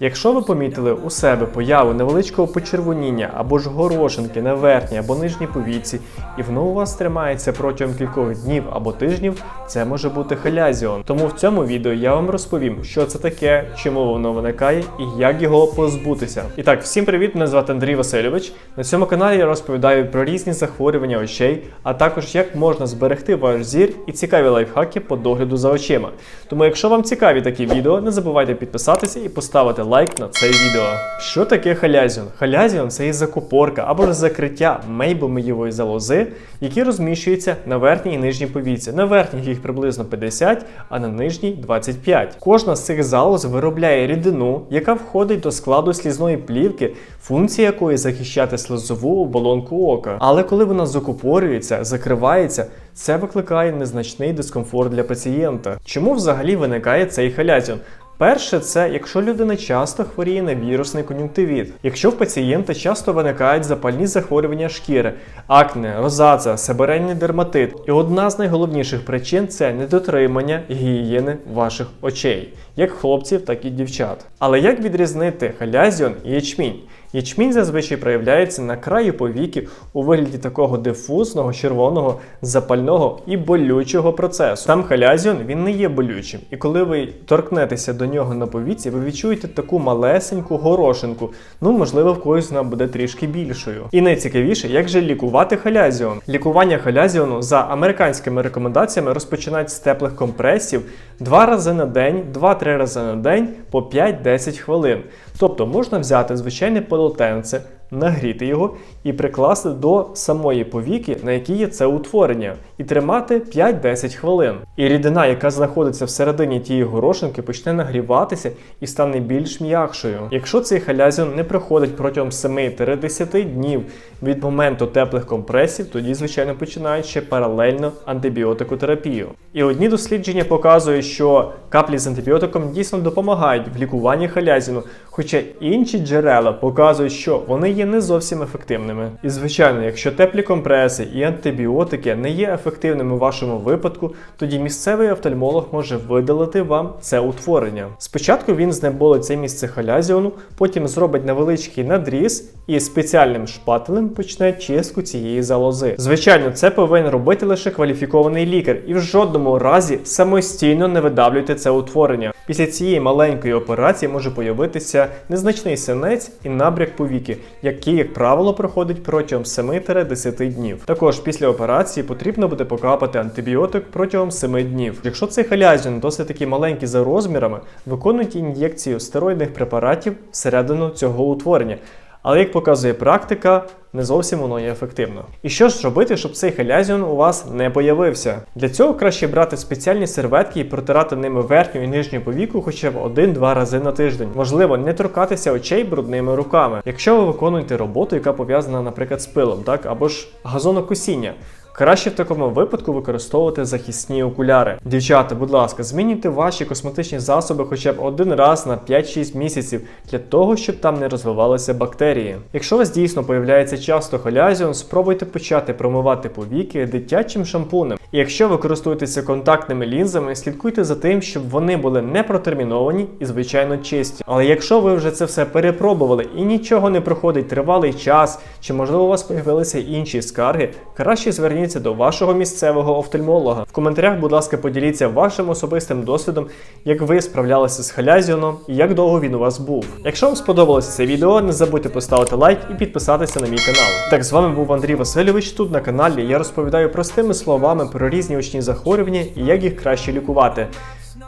Якщо ви помітили у себе появу невеличкого почервоніння або ж горошинки на верхній або нижній повіці, і воно у вас тримається протягом кількох днів або тижнів, це може бути халязіон. Тому в цьому відео я вам розповім, що це таке, чому воно виникає і як його позбутися. І так, всім привіт! Мене звати Андрій Васильович. На цьому каналі я розповідаю про різні захворювання очей, а також як можна зберегти ваш зір і цікаві лайфхаки по догляду за очима. Тому, якщо вам цікаві такі відео, не забувайте підписатися і поставити лайк на це відео. Що таке халязіон? Халязіон це є закупорка або ж закриття мейбомиєвої залози, які розміщуються на верхній і нижній повіці. На верхніх їх приблизно 50, а на нижній 25. Кожна з цих залоз виробляє рідину, яка входить до складу слізної плівки, функція якої захищати слизову оболонку ока. Але коли вона закупорюється, закривається, це викликає незначний дискомфорт для пацієнта. Чому взагалі виникає цей халязіон? Перше, це якщо людина часто хворіє на вірусний кон'юнктивіт. Якщо в пацієнта часто виникають запальні захворювання шкіри, акне, розація, себерельний дерматит. І одна з найголовніших причин це недотримання гігієни ваших очей, як хлопців, так і дівчат. Але як відрізнити халязіон і ячмінь? Ячмінь зазвичай проявляється на краї повіки у вигляді такого дифузного, червоного, запального і болючого процесу. Сам халязіон він не є болючим, і коли ви торкнетеся до нього на повіці, ви відчуєте таку малесеньку горошинку. Ну, можливо, в когось вона буде трішки більшою. І найцікавіше, як же лікувати халязіон. Лікування халязіону за американськими рекомендаціями розпочинають з теплих компресів два рази на день, 2-3 рази на день по 5-10 хвилин. Тобто можна взяти звичайне полотенце, нагріти його і прикласти до самої повіки, на якій є це утворення, і тримати 5-10 хвилин. І рідина, яка знаходиться всередині тієї горошинки, почне нагріватися і стане більш м'якшою. Якщо цей халязіон не проходить протягом 7-10 днів від моменту теплих компресів, тоді, звичайно, починають ще паралельно антибіотикотерапію. І одні дослідження показують, що каплі з антибіотиком дійсно допомагають в лікуванні халязіну, хоча інші джерела показують, що вони є не зовсім ефективними. І звичайно, якщо теплі компреси і антибіотики не є ефективними в вашому випадку, тоді місцевий офтальмолог може видалити вам це утворення. Спочатку він знеболить це місце халязіону, потім зробить невеличкий надріз і спеціальним шпателем почне чистку цієї залози. Звичайно, це повинен робити лише кваліфікований лікар, і в жодному разі самостійно не видавлюйте це утворення. Після цієї маленької операції може появитися незначний синець і набряк повіки, який, як правило, проходить протягом 7-10 днів. Також після операції потрібно буде покапати антибіотик протягом 7 днів. Якщо цей халязін досить таки маленький за розмірами, виконуйте ін'єкцію стероїдних препаратів всередину цього утворення. Але як показує практика, не зовсім воно є ефективно. І що ж робити, щоб цей халязіон у вас не появився? Для цього краще брати спеціальні серветки і протирати ними верхню і нижню повіку хоча б один-два рази на тиждень. Можливо, не торкатися очей брудними руками. Якщо ви виконуєте роботу, яка пов'язана, наприклад, з пилом, так або ж газонокосіння. Краще в такому випадку використовувати захисні окуляри. Дівчата, будь ласка, змінюйте ваші косметичні засоби хоча б один раз на 5-6 місяців для того, щоб там не розвивалися бактерії. Якщо у вас дійсно появляється часто холязіон, спробуйте почати промивати повіки дитячим шампунем. І якщо ви користуєтеся контактними лінзами, слідкуйте за тим, щоб вони були не протерміновані і звичайно чисті. Але якщо ви вже це все перепробували і нічого не проходить тривалий час, чи можливо у вас появилися інші скарги, краще зверніться до вашого місцевого офтальмолога. В коментарях, будь ласка, поділіться вашим особистим досвідом, як ви справлялися з халязіоном і як довго він у вас був. Якщо вам сподобалося це відео, не забудьте поставити лайк і підписатися на мій канал. Так, з вами був Андрій Васильович. Тут на каналі я розповідаю простими словами про різні очні захворювання і як їх краще лікувати.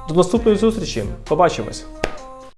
До наступної зустрічі. Побачимось!